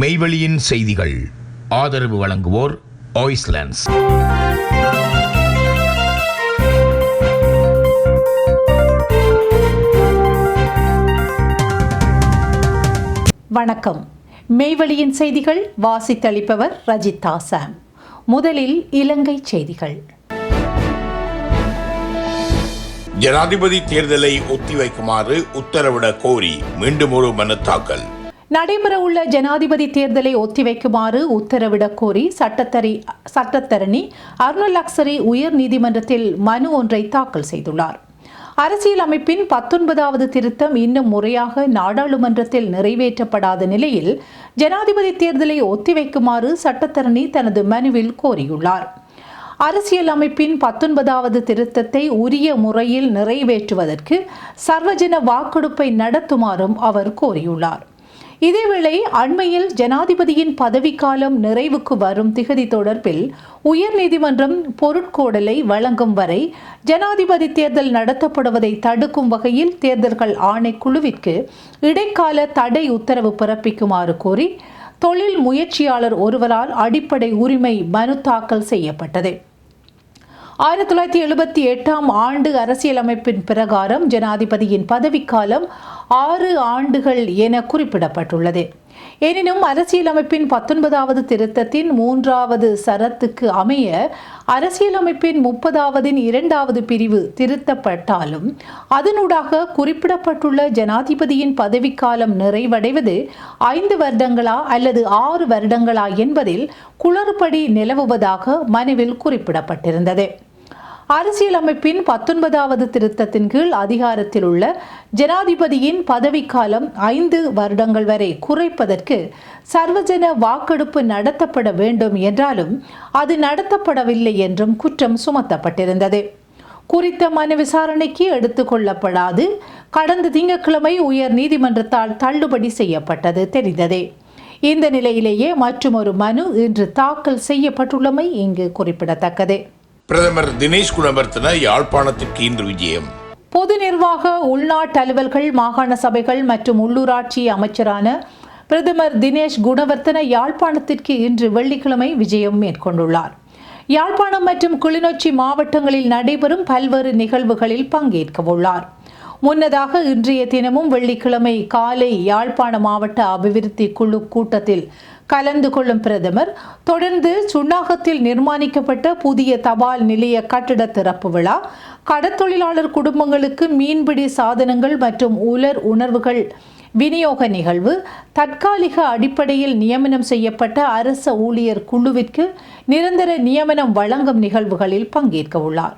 மெய்வெளியின் செய்திகள். ஆதரவு வழங்குவோர் ஆய்ஸ்லாண்ட்ஸ் வணக்கம். மெய்வழியின் செய்திகள் வாசித்தளிப்பவர் ரஜிதா சாம் முதலில் இலங்கை செய்திகள். ஜனாதிபதி தேர்தலை ஒத்திவைக்குமாறு உத்தரவிட கோரி மீண்டும் ஒரு மனு தாக்கல். நடைபெறவுள்ள ஜனாதிபதி தேர்தலை ஒத்திவைக்குமாறு உத்தரவிடக் கோரி சட்டத்தரி சட்டத்தரணி அருணல் அக்சரி உயர் நீதிமன்றத்தில் மனு ஒன்றை தாக்கல் செய்துள்ளார். அரசியல் அமைப்பின் பத்தொன்பதாவது திருத்தம் இன்னும் முறையாக நாடாளுமன்றத்தில் நிறைவேற்றப்படாத நிலையில் ஜனாதிபதி தேர்தலை ஒத்திவைக்குமாறு சட்டத்தரணி தனது மனுவில் கோரியுள்ளார். அரசியல் அமைப்பின் பத்தொன்பதாவது திருத்தத்தை உரிய முறையில் நிறைவேற்றுவதற்கு சர்வஜன வாக்கெடுப்பை நடத்துமாறும் அவர் கோரியுள்ளார். இதேவேளை அண்மையில் ஜனாதிபதியின் பதவிக்காலம் நிறைவுக்கு வரும் திகதி தொடர்பில் உயர்நீதிமன்றம் பொருட்கோடலை வழங்கும் வரை ஜனாதிபதி தேர்தல் நடத்தப்படுவதை தடுக்கும் வகையில் தேர்தல்கள் ஆணைக்குழுவிற்கு இடைக்கால தடை உத்தரவு பிறப்பிக்குமாறு கோரி தொழில் முயற்சியாளர் ஒருவரால் அடிப்படை உரிமை மனு தாக்கல் செய்யப்பட்டது. ஆயிரத்தி தொள்ளாயிரத்தி எழுபத்தி எட்டாம் ஆண்டு அரசியலமைப்பின் பிரகாரம் ஜனாதிபதியின் பதவிக்காலம் ஆறு ஆண்டுகள் என குறிப்பிடப்பட்டுள்ளது. எனினும் அரசியலமைப்பின் பத்தொன்பதாவது திருத்தத்தின் மூன்றாவது சரத்துக்கு அமைய அரசியலமைப்பின் முப்பதாவதின் இரண்டாவது பிரிவு திருத்தப்பட்டாலும் அதனூடாக குறிப்பிடப்பட்டுள்ள ஜனாதிபதியின் பதவிக்காலம் நிறைவடைவது ஐந்து வருடங்களா அல்லது ஆறு வருடங்களா என்பதில் குளறுபடி நிலவுவதாக மனுவில் குறிப்பிடப்பட்டிருந்தது. அரசியலமைப்பின் பத்தொன்பதாவது திருத்தத்தின் கீழ் அதிகாரத்தில் உள்ள ஜனாதிபதியின் பதவிக்காலம் ஐந்து வருடங்கள் வரை குறைப்பதற்கு சர்வஜன வாக்கெடுப்பு நடத்தப்பட வேண்டும் என்றாலும் அது நடத்தப்படவில்லை என்றும் குற்றம் சுமத்தப்பட்டிருந்தது. குறித்த மனு விசாரணைக்கு எடுத்துக்கொள்ளப்படாது கடந்த திங்கட்கிழமை உயர் நீதிமன்றத்தால் தள்ளுபடி செய்யப்பட்டது தெரிந்ததே. இந்த நிலையிலேயே மற்றுமொரு மனு இன்று தாக்கல் செய்யப்பட்டுள்ளமை இங்கு குறிப்பிடத்தக்கது. பிரதமர் தினேஷ் குணவர்த்தன யாழ்ப்பாணத்திற்கு இன்று விஜயம். பொது நிர்வாக உள்நாட்டு அலுவல்கள் மாகாண சபைகள் மற்றும் உள்ளூராட்சி அமைச்சரான பிரதமர் தினேஷ் குணவர்த்தன யாழ்ப்பாணத்திற்கு இன்று வெள்ளிக்கிழமை விஜயம் மேற்கொண்டுள்ளார். யாழ்ப்பாணம் மற்றும் கிளிநொச்சி மாவட்டங்களில் நடைபெறும் பல்வேறு நிகழ்வுகளில் பங்கேற்கவுள்ளார். முன்னதாக இன்றைய தினமும் வெள்ளிக்கிழமை காலை யாழ்ப்பாண மாவட்ட அபிவிருத்தி குழு கூட்டத்தில் கலந்து கொள்ளும் பிரதமர் தொடர்ந்து சுன்னாகத்தில் நிர்மாணிக்கப்பட்ட புதிய தபால் நிலைய கட்டிட திறப்பு விழா கடற்தொழிலாளர் குடும்பங்களுக்கு மீன்பிடி சாதனங்கள் மற்றும் உலர் உணர்வுகள் விநியோக நிகழ்வு தற்காலிக அடிப்படையில் நியமனம் செய்யப்பட்ட அரச ஊழியர் குழுவிற்கு நிரந்தர நியமனம் வழங்கும் நிகழ்வுகளில் பங்கேற்க உள்ளார்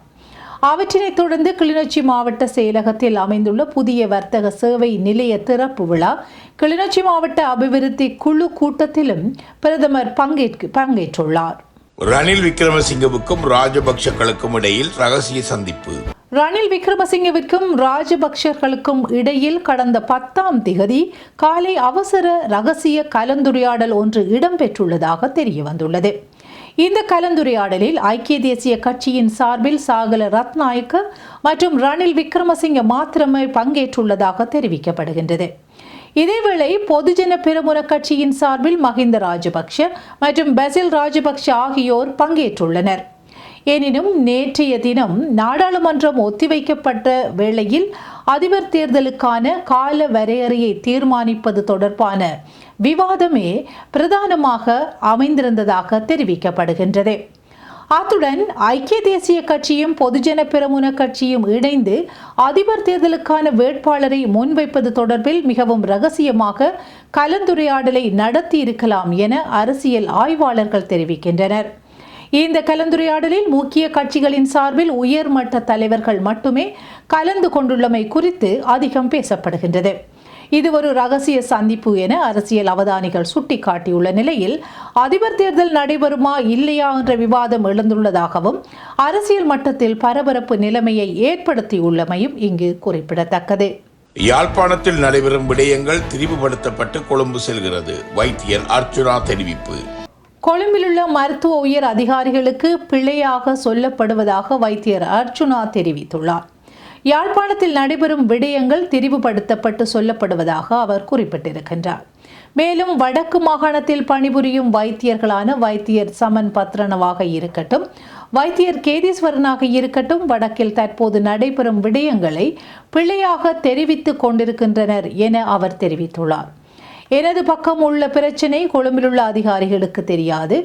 அவற்றினைத் தொடர்ந்து கிளிநொச்சி மாவட்ட செயலகத்தில் அமைந்துள்ள புதிய வர்த்தக சேவை நிலைய திறப்பு விழா. கிளிநொச்சி மாவட்ட அபிவிருத்தி குழு கூட்டத்திலும் பிரதமர் பங்கேற்க பங்கேற்றுள்ளார். ரணில் விக்ரமசிங்கவுக்கும் ராஜபக்ஷக்களுக்கும் இடையில் ரகசிய சந்திப்பு. ரணில் விக்ரமசிங்கவிற்கும் ராஜபக்சர்களுக்கும் இடையில் கடந்த பத்தாம் திகதி காலை அவசர ரகசிய கலந்துரையாடல் ஒன்று இடம்பெற்றுள்ளதாக தெரிய வந்துள்ளது இந்த கலந்துரையாடலில் ஐக்கிய தேசிய கட்சியின் சார்பில் சாகல ரத்நாயக்க மற்றும் ரணில் விக்ரமசிங்க மாத்திரமே பங்கேற்றுள்ளதாக தெரிவிக்கப்படுகின்றது. இதேவேளை பொதுஜன பெருமுன கட்சியின் சார்பில் மஹிந்த ராஜபக்ஷ மற்றும் பசில் ராஜபக்ஷ ஆகியோர் பங்கேற்றுள்ளனர். எனினும் நேற்றைய தினம் நாடாளுமன்றம் ஒத்திவைக்கப்பட்ட வேளையில் அதிபர் தேர்தலுக்கான கால வரையறையை தீர்மானிப்பது தொடர்பான விவாதமே பிரதானமாக அமைந்திருந்ததாக தெரிவிக்கப்படுகின்றது. அத்துடன் ஐக்கிய தேசிய கட்சியும் பொதுஜன பெருமுன கட்சியும் இணைந்து அதிபர் தேர்தலுக்கான வேட்பாளரை முன்வைப்பது தொடர்பில் மிகவும் ரகசியமாக கலந்துரையாடலை நடத்தி இருக்கலாம் என அரசியல் ஆய்வாளர்கள் தெரிவிக்கின்றனர். இந்த கலந்துரையாடலில் முக்கிய கட்சிகளின் சார்பில் உயர்மட்ட தலைவர்கள் மட்டுமே கலந்து கொண்டுள்ளமை குறித்து அதிகம் பேசப்படுகின்றது. இது ஒரு ரகசிய சந்திப்பு என அரசியல் அவதானிகள் சுட்டிக்காட்டியுள்ள நிலையில் அதிபர் தேர்தல் நடைபெறுமா இல்லையா என்ற விவாதம் எழுந்துள்ளதாகவும் அரசியல் மட்டத்தில் பரபரப்பு நிலைமையை ஏற்படுத்தியுள்ளமையும் இங்கு குறிப்பிடத்தக்கது. யாழ்ப்பாணத்தில் நடைபெறும் விடயங்கள் திரிவுபடுத்தப்பட்டு கொழும்பு செல்கிறது. வைத்தியர் அர்ச்சுனா தெரிவிப்பு. கொழும்பிலுள்ள மருத்துவ உயர் அதிகாரிகளுக்கு பிழையாக சொல்லப்படுவதாக வைத்தியர் அர்ச்சுனா தெரிவித்துள்ளார். யாழ்ப்பாணத்தில் நடைபெறும் விடயங்கள் திரிவுபடுத்தப்பட்டு சொல்லப்படுவதாக அவர் குறிப்பிட்டிருக்கின்றார். மேலும் வடக்கு மாகாணத்தில் பணிபுரியும் வைத்தியர்களான வைத்தியர் சமன் பத்ரனவாக இருக்கட்டும் வைத்தியர் கேதீஸ்வரனாக இருக்கட்டும் வடக்கில் தற்போது நடைபெறும் விடயங்களை பிழையாக தெரிவித்துக் கொண்டிருக்கின்றனர் என அவர் தெரிவித்துள்ளார். எனது பக்கம் உள்ள பிரச்சினை கொழும்பிலுள்ள அதிகாரிகளுக்கு தெரியாது.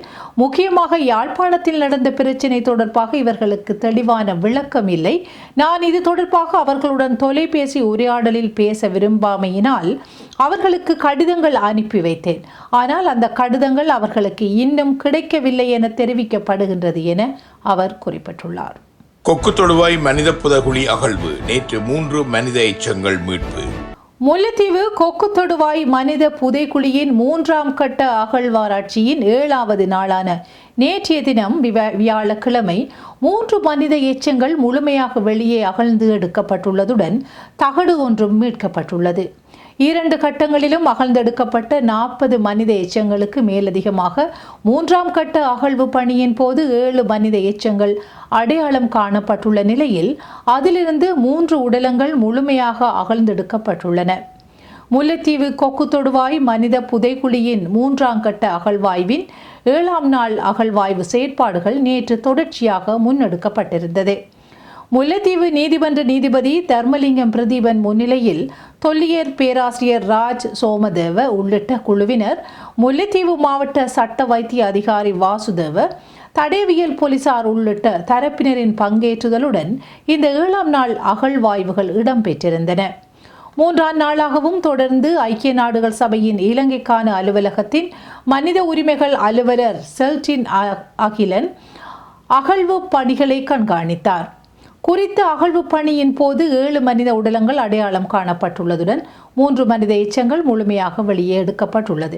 முக்கியமாக யாழ்ப்பாணத்தில் நடந்த பிரச்சினை தொடர்பாக இவர்களுக்கு தெளிவான விளக்கம் இல்லை. நான் இது தொடர்பாக அவர்களுடன் தொலைபேசி உரையாடலில் பேச விரும்பாமையினால் அவர்களுக்கு கடிதங்கள் அனுப்பி வைத்தேன். ஆனால் அந்த கடிதங்கள் அவர்களுக்கு இன்னும் கிடைக்கவில்லை என தெரிவிக்கப்படுகின்றது என அவர் குறிப்பிட்டுள்ளார். கொக்கு தொடுவாய் மனித புதகுழி அகழ்வு. நேற்று மூன்று மனித எச்சங்கள் மீட்பு. முல்லைத்தீவு கொக்கு தொடுவாய் மனித புதைக்குழியின் மூன்றாம் கட்ட அகழ்வாராய்ச்சியின் ஏழாவது நாளான நேற்றைய தினம் வியாழக்கிழமை மூன்று மனித எச்சங்கள் முழுமையாக வெளியே அகழ்ந்து எடுக்கப்பட்டுள்ளதுடன் தகடு ஒன்றும் மீட்கப்பட்டுள்ளது. இரண்டு கட்டங்களிலும் அகழ்ந்தெடுக்கப்பட்ட நாற்பது மனித எச்சங்களுக்கு மேலதிகமாக மூன்றாம் கட்ட அகழ்வு பணியின் போது ஏழு மனித எச்சங்கள் அடையாளம் காணப்பட்டுள்ள நிலையில் அதிலிருந்து மூன்று உடலங்கள் முழுமையாக அகழ்ந்தெடுக்கப்பட்டுள்ளன. முல்லைத்தீவு கொக்கு தொடுவாய் மனித புதைக்குழியின் மூன்றாம் கட்ட அகழ்வாய்வின் ஏழாம் நாள் அகழ்வாய்வு செயற்பாடுகள் நேற்று தொடர்ச்சியாக முன்னெடுக்கப்பட்டிருந்தது. முல்லைத்தீவு நீதிமன்ற நீதிபதி தர்மலிங்கம் பிரதீபன் முன்னிலையில் தொல்லியர் பேராசிரியர் ராஜ் சோமதேவ உள்ளிட்ட குழுவினர் முல்லைத்தீவு மாவட்ட சட்ட வைத்திய அதிகாரி வாசுதேவ தடயவியல் போலீசார் உள்ளிட்ட தரப்பினரின் பங்கேற்றுதலுடன் இந்த ஏழாம் நாள் அகழ்வாய்வுகள் இடம்பெற்றிருந்தன. மூன்றாம் நாளாகவும் தொடர்ந்து ஐக்கிய நாடுகள் சபையின் இலங்கைக்கான அலுவலகத்தின் மனித உரிமைகள் அலுவலர் செல்டின் அ- அகிலன் அகழ்வு பணிகளை கண்காணித்தார். குறித்த அகழ்வு பணியின் போது ஏழு மனித உடலங்கள் அடையாளம் காணப்பட்டுள்ளதுடன் மூன்று மனித எச்சங்கள் முழுமையாக வெளியே எடுக்கப்பட்டுள்ளது.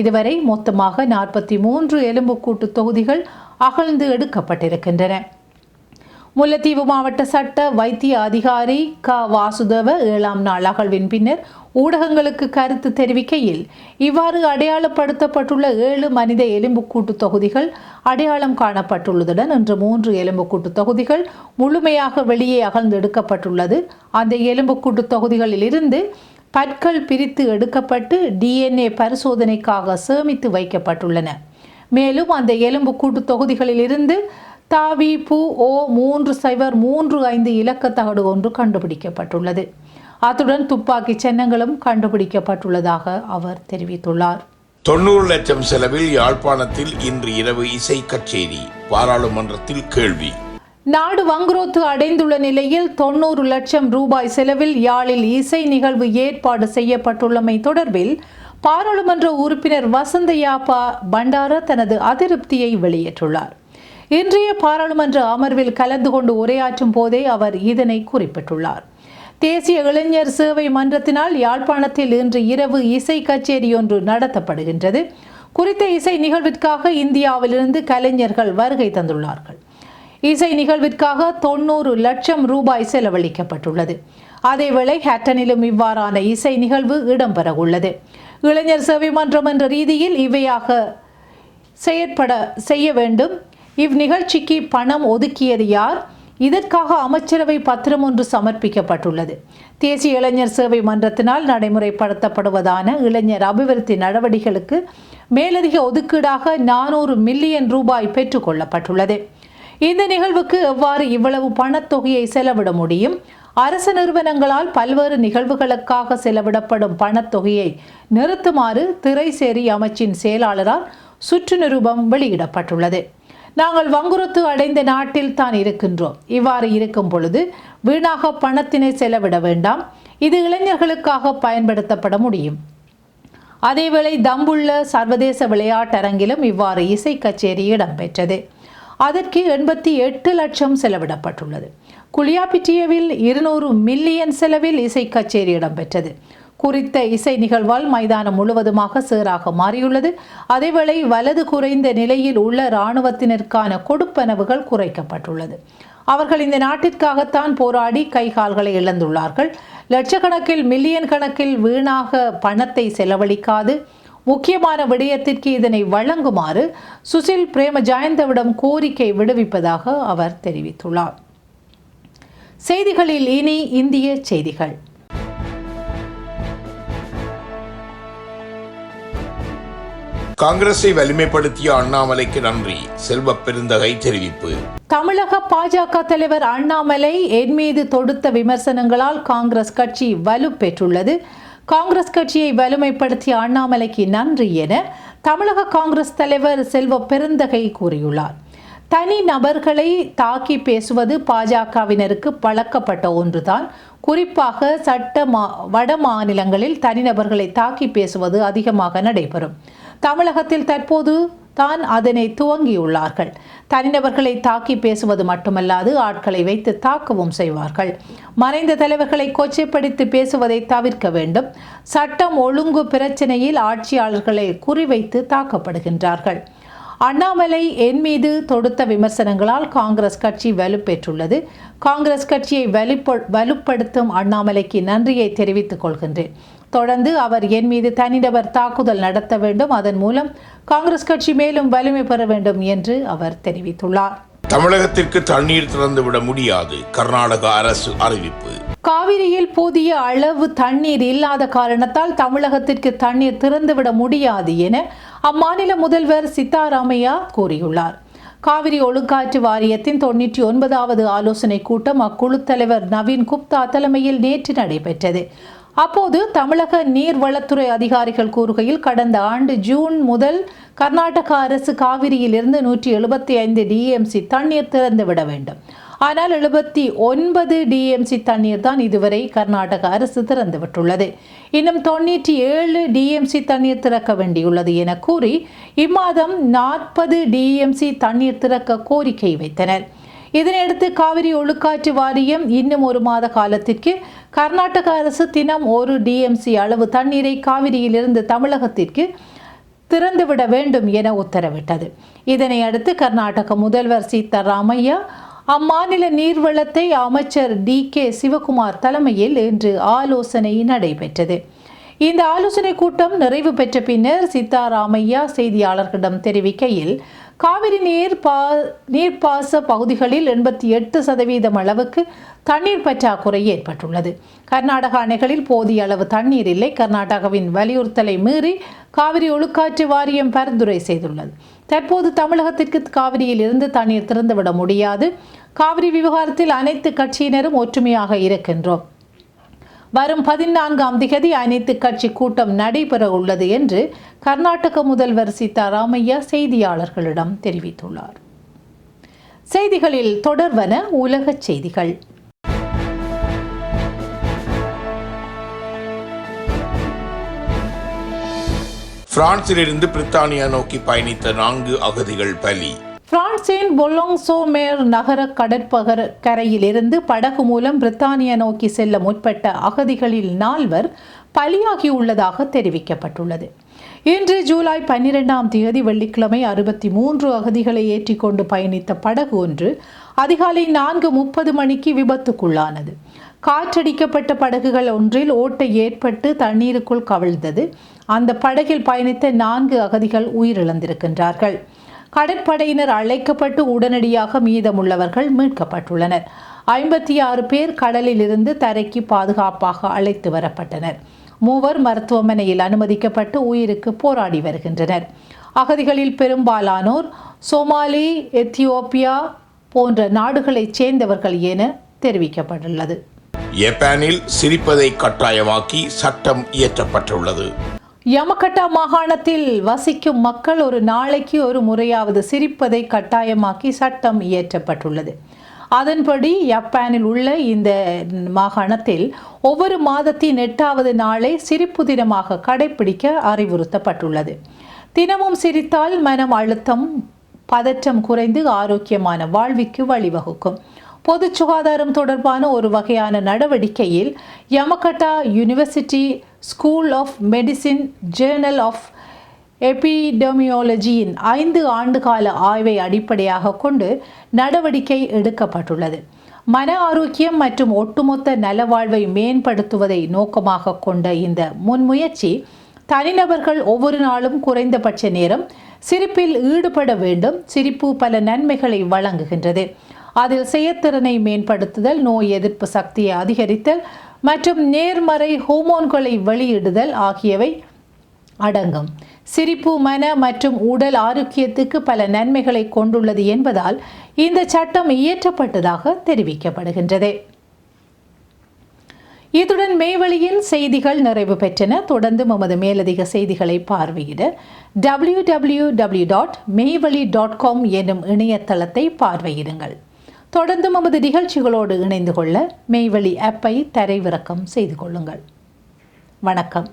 இதுவரை மொத்தமாக நாற்பத்தி மூன்று எலும்புக்கூட்டு தொகுதிகள் அகழ்ந்து எடுக்கப்பட்டிருக்கின்றன. முல்லைத்தீவு மாவட்ட சட்ட வைத்திய அதிகாரி க. வாசுதேவ ஏழாம் நாள் அகழ்வின் பின்னர் ஊடகங்களுக்கு கருத்து தெரிவிக்கையில் இவ்வாறு அடையாளப்படுத்தப்பட்டுள்ள ஏழு மனித எலும்புக்கூட்டு தொகுதிகள் அடையாளம் காணப்பட்டுள்ளதுடன் இன்று மூன்று எலும்புக்கூட்டு தொகுதிகள் முழுமையாக வெளியே அகழ்ந்து எடுக்கப்பட்டுள்ளது அந்த எலும்புக்கூட்டு தொகுதிகளில் இருந்து பற்கள் பிரித்து எடுக்கப்பட்டு டிஎன்ஏ பரிசோதனைக்காக சேமித்து வைக்கப்பட்டுள்ளன. மேலும் அந்த எலும்புக்கூட்டு தொகுதிகளில் இருந்து தாவி பூ ஓ மூன்று சைபர் மூன்று ஐந்து இலக்க தகடு ஒன்று கண்டுபிடிக்கப்பட்டுள்ளது. அத்துடன் துப்பாக்கி சின்னங்களும் கண்டுபிடிக்கப்பட்டுள்ளதாக அவர் தெரிவித்துள்ளார். தொண்ணூறு லட்சம் செலவில் யாழ்ப்பாணத்தில் இன்று இரவு இசை கச்சேரி பாராளுமன்றத்தில் கேள்வி. நாடு வங்குரோத்து அடைந்துள்ள நிலையில் தொண்ணூறு லட்சம் ரூபாய் செலவில் யாழில் இசை நிகழ்வு ஏற்பாடு செய்யப்பட்டுள்ளமை தொடர்பில் பாராளுமன்ற உறுப்பினர் வசந்த யாப்பா பண்டார தனது அதிருப்தியை வெளியிட்டுள்ளார். இன்றைய பாராளுமன்ற அமர்வில் கலந்து கொண்டு உரையாற்றும் போதே அவர் இதனை குறிப்பிட்டுள்ளார். தேசிய இளைஞர் சேவை மன்றத்தினால் யாழ்ப்பாணத்தில் இன்று இரவு இசை கச்சேரி ஒன்று நடத்தப்படுகின்றது. குறித்த இசை நிகழ்விற்காக இந்தியாவிலிருந்து கலைஞர்கள் வருகை தந்துள்ளார்கள். இசை நிகழ்விற்காக தொண்ணூறு லட்சம் ரூபாய் செலவழிக்கப்பட்டுள்ளது. அதேவேளை ஹேட்டனிலும் இவ்வாறான இசை நிகழ்வு இடம்பெற உள்ளது இளைஞர் சேவை மன்றம் என்ற ரீதியில் இவையாக செயற்பட செய்ய வேண்டும். இவ்நிகழ்ச்சிக்கு பணம் ஒதுக்கியது யார்? இதற்காக அமைச்சரவை பத்திரம் ஒன்று சமர்ப்பிக்கப்பட்டுள்ளது. தேசிய இளைஞர் சேவை மன்றத்தினால் நடைமுறைப்படுத்தப்படுவதான இளைஞர் அபிவிருத்தி நடவடிக்கைகளுக்கு மேலதிக ஒதுக்கீடாக நானூறு மில்லியன் ரூபாய் பெற்றுக்கொள்ளப்பட்டுள்ளது இந்த நிகழ்வுக்கு எவ்வாறு இவ்வளவு பணத்தொகையை செலவிட முடியும்? அரசு நிறுவனங்களால் பல்வேறு நிகழ்வுகளுக்காக செலவிடப்படும் பணத்தொகையை நிறுத்துமாறு திரைசேரி அமைச்சின் செயலாளரால் சுற்று நிருபம் வெளியிடப்பட்டுள்ளது. நாங்கள் வங்குரத்து அடைந்த நாட்டில் தான் இருக்கின்றோம். இவ்வாறு இருக்கும் பொழுது வீணாக பணத்தினை செலவிட வேண்டாம். இது இளைஞர்களுக்காக பயன்படுத்தப்பட முடியும். அதேவேளை தம்புள்ள சர்வதேச விளையாட்டரங்கிலும் இவ்வாறு இசை கச்சேரி இடம்பெற்றது. அதற்கு எண்பத்தி எட்டு லட்சம் செலவிடப்பட்டுள்ளது. குளியாபிட்டியவில் இருநூறு மில்லியன் செலவில் இசை கச்சேரி இடம்பெற்றது. குறித்த இசை நிகழ்வால் மைதானம் முழுவதுமாக சேராக மாறியுள்ளது. அதேவேளை வலது குறைந்த நிலையில் உள்ள இராணுவத்தினருக்கான கொடுப்பனவுகள் குறைக்கப்பட்டுள்ளது. அவர்கள் இந்த நாட்டிற்காகத்தான் போராடி கை கால்களை இழந்துள்ளார்கள். லட்சக்கணக்கில் மில்லியன் கணக்கில் வீணாக பணத்தை செலவழிக்காது. முக்கியமான விடயத்திற்கு இதனை வழங்குமாறு சுசில் பிரேம ஜாயந்தவிடம் கோரிக்கை விடுவிப்பதாக அவர் தெரிவித்துள்ளார். செய்திகளில் இனி இந்திய செய்திகள். காங்கிரஸை வலிமைப்படுத்திய அண்ணாமலைக்கு நன்றி. செல்வ பெருந்தகை தெரிவிப்பு. தமிழக பாஜக தலைவர் அண்ணாமலை என் மீது தொடுத்த விமர்சனங்களால் காங்கிரஸ் கட்சி வலுப்பெற்றுள்ளது. காங்கிரஸ் கட்சியை வலிமைப்படுத்திய அண்ணாமலைக்கு நன்றி என தமிழக காங்கிரஸ் தலைவர் செல்வ பெருந்தகை கூறியுள்ளார். தனி நபர்களை தாக்கி பேசுவது பாஜகவினருக்கு பழக்கப்பட்ட ஒன்றுதான். குறிப்பாக சட்ட மா வட மாநிலங்களில் தனிநபர்களை தாக்கி பேசுவது அதிகமாக நடைபெறும். தமிழகத்தில் தற்போது தான் அதனை துவங்கியுள்ளார்கள். தனிநபர்களை தாக்கி பேசுவது மட்டுமல்லாது ஆட்களை வைத்து தாக்கவும் செய்வார்கள். மறைந்த தலைவர்களை கொச்சைப்படுத்தி பேசுவதை தவிர்க்க வேண்டும். சட்டம் ஒழுங்கு பிரச்சனையில் ஆட்சியாளர்களை குறிவைத்து தாக்கப்படுகின்றார்கள். அண்ணாமலை என் மீது தொடுத்த விமர்சனங்களால் காங்கிரஸ் கட்சி வலுப்பெற்றுள்ளது. காங்கிரஸ் கட்சியை வலுப்படுத்தும் அண்ணாமலைக்கு நன்றியை தெரிவித்துக் கொள்கின்றேன். தொடர்ந்து அவர் என் மீது தனிநபர் தாக்குதல் நடத்த வேண்டும். அதன் மூலம் காங்கிரஸ் கட்சி மேலும் வலிமை பெற வேண்டும் என்று அவர் தெரிவித்துள்ளார். தமிழகத்திற்கு தண்ணீர் திறந்துவிட முடியாது. கர்நாடக அரசு அறிவிப்பு. காவிரியில் போதிய அளவு தண்ணீர் இல்லாத காரணத்தால் தமிழகத்திற்கு தண்ணீர் திறந்துவிட முடியாது என அம்மாநில முதல்வர் சித்தாராமையா கூறியுள்ளார். காவிரி ஒழுங்காற்று வாரியத்தின் தொன்னூற்றி ஒன்பதாவது ஆலோசனை கூட்டம் அக்குழு தலைவர் நவீன் குப்தா தலைமையில் நேற்று நடைபெற்றது. அப்போது தமிழக நீர்வளத்துறை அதிகாரிகள் கூறுகையில் கடந்த ஆண்டு ஜூன் முதல் கர்நாடக அரசு காவிரியில் இருந்து நூற்றி எழுபத்தி ஐந்து டிஎம்சி தண்ணீர் திறந்துவிட வேண்டும். ஆனால் எழுபத்தி ஒன்பது டிஎம்சி தண்ணீர் தான் இதுவரை கர்நாடக அரசு திறந்துவிட்டுள்ளது இன்னும் தொண்ணூற்றி ஏழு டிஎம்சி தண்ணீர் திறக்க வேண்டியுள்ளது என கூறி இம்மாதம் நாற்பது டிஎம்சி தண்ணீர் திறக்க கோரிக்கை வைத்தனர். இதனையடுத்து காவிரி ஒழுக்காற்று வாரியம் இன்னும் ஒரு மாத காலத்திற்கு கர்நாடக அரசு தினம் ஒரு டிஎம்சி அளவு தண்ணீரை காவிரியிலிருந்து தமிழகத்திற்கு திறந்துவிட வேண்டும் என உத்தரவிட்டது. இதனை அடுத்து கர்நாடக முதல்வர் சீதாராமையா அம்மாநில நீர்வளத்தை அமைச்சர் டி கே சிவகுமார் தலைமையில் இன்று ஆலோசனை நடைபெற்றது. இந்த ஆலோசனை கூட்டம் நிறைவு பெற்ற பின்னர் சித்தாராமையா செய்தியாளர்களிடம் தெரிவிக்கையில் காவிரி நீர் பா நீர்ப்பாச பகுதிகளில் எண்பத்தி எட்டு சதவீதம் அளவுக்கு தண்ணீர் பற்றாக்குறை ஏற்பட்டுள்ளது. கர்நாடக அணைகளில் போதிய அளவு தண்ணீர் இல்லை. கர்நாடகாவின் வலியுறுத்தலை மீறி காவிரி ஒழுக்காற்று வாரியம் பரிந்துரை செய்துள்ளது. தற்போது தமிழகத்திற்கு காவிரியில் இருந்து தண்ணீர் திறந்துவிட முடியாது. காவிரி விவகாரத்தில் அனைத்து கட்சியினரும் ஒற்றுமையாக இருக்கின்றோம். வரும் பதினான்காம் திகதி அனைத்து கட்சி கூட்டம் நடைபெற உள்ளது என்று கர்நாடக முதல்வர் சீதாராமையா செய்தியாளர்களிடம் தெரிவித்துள்ளார். செய்திகளில் தொடர்வன உலகச் செய்திகள். பிரான்சிலிருந்து பிரித்தானியா நோக்கி பயணித்த நான்கு அகதிகள் பலி. பிரான்சின் பொல்லோங்சோமேர் நகர கடற்பகர கரையிலிருந்து படகு மூலம் பிரித்தானியா நோக்கி செல்ல முற்பட்ட அகதிகளில் நால்வர் பலியாகியுள்ளதாக தெரிவிக்கப்பட்டுள்ளது. இன்று ஜூலை பன்னிரெண்டாம் தேதி வெள்ளிக்கிழமை அறுபத்தி மூன்று அகதிகளை ஏற்றிக்கொண்டு பயணித்த படகு ஒன்று அதிகாலை நான்கு முப்பது மணிக்கு விபத்துக்குள்ளானது. காற்றடிக்கப்பட்ட படகுகள் ஒன்றில் ஓட்டை ஏற்பட்டு தண்ணீருக்குள் கவிழ்ந்தது. அந்த படகில் பயணித்த நான்கு அகதிகள் உயிரிழந்திருக்கின்றார்கள். கடற்படையினர் அழைக்கப்பட்டு உடனடியாக மீதமுள்ளவர்கள் மீட்கப்பட்டுள்ளனர். ஐம்பத்தி ஆறு பேர் கடலில் இருந்து தரைக்கு பாதுகாப்பாக அழைத்து வரப்பட்டனர். மூவர் மருத்துவமனையில் அனுமதிக்கப்பட்டு உயிருக்கு போராடி வருகின்றனர். அகதிகளில் பெரும்பாலானோர் சோமாலி எத்தியோப்பியா போன்ற நாடுகளைச் சேர்ந்தவர்கள் என தெரிவிக்கப்பட்டுள்ளது. ஜப்பானில் சிரிப்பதை கட்டாயமாக்கி சட்டம் இயற்றப்பட்டுள்ளது. யமகட்டா மாகாணத்தில் வசிக்கும் மக்கள் ஒரு நாளைக்கு ஒரு முறையாவது சிரிப்பதை கட்டாயமாக்கி சட்டம் இயற்றப்பட்டுள்ளது. அதன்படி ஜப்பானில் உள்ள இந்த மாகாணத்தில் ஒவ்வொரு மாதத்தின் எட்டாவது நாளை சிரிப்பு தினமாக கடைபிடிக்க அறிவுறுத்தப்பட்டுள்ளது. தினமும் சிரித்தால் மனம் அழுத்தம் பதற்றம் குறைந்து ஆரோக்கியமான வாழ்விற்கு வழிவகுக்கும். பொது சுகாதாரம் தொடர்பான ஒரு வகையான நடவடிக்கையில் Yamagata university school of medicine journal of எபிடெமியாலஜியின் ஐந்து ஆண்டுகால ஆய்வை அடிப்படையாக கொண்டு நடவடிக்கை எடுக்கப்பட்டுள்ளது. மன ஆரோக்கியம் மற்றும் ஒட்டுமொத்த நலவாழ்வை மேம்படுத்துவதை நோக்கமாக கொண்ட இந்த முன்முயற்சி தனிநபர்கள் ஒவ்வொரு நாளும் குறைந்தபட்ச நேரம் சிரிப்பில் ஈடுபட வேண்டும். சிரிப்பு பல நன்மைகளை வழங்குகின்றது. அதில் செயற்திறனை மேம்படுத்துதல் நோய் எதிர்ப்பு சக்தியை அதிகரித்தல் மற்றும் நேர்மறை ஹோமோன்களை வெளியிடுதல் ஆகியவை அடங்கும். சிரிப்பு மன மற்றும் உடல் ஆரோக்கியத்துக்கு பல நன்மைகளை கொண்டுள்ளது என்பதால் இந்த சட்டம் இயற்றப்பட்டதாக தெரிவிக்கப்படுகின்றது. இத்துடன் மேவழியின் செய்திகள் நிறைவு பெற்றன. தொடர்ந்து நமது மேலதிக செய்திகளை பார்வையிட W W W dot Meivazhi dot com எனும் இணையதளத்தை பார்வையிடுங்கள். தொடர்ந்து நமது நிகழ்ச்சிகளோடு இணைந்து கொள்ள மெய்வழி ஆப்பை தரைவிறக்கம் செய்து கொள்ளுங்கள். வணக்கம்.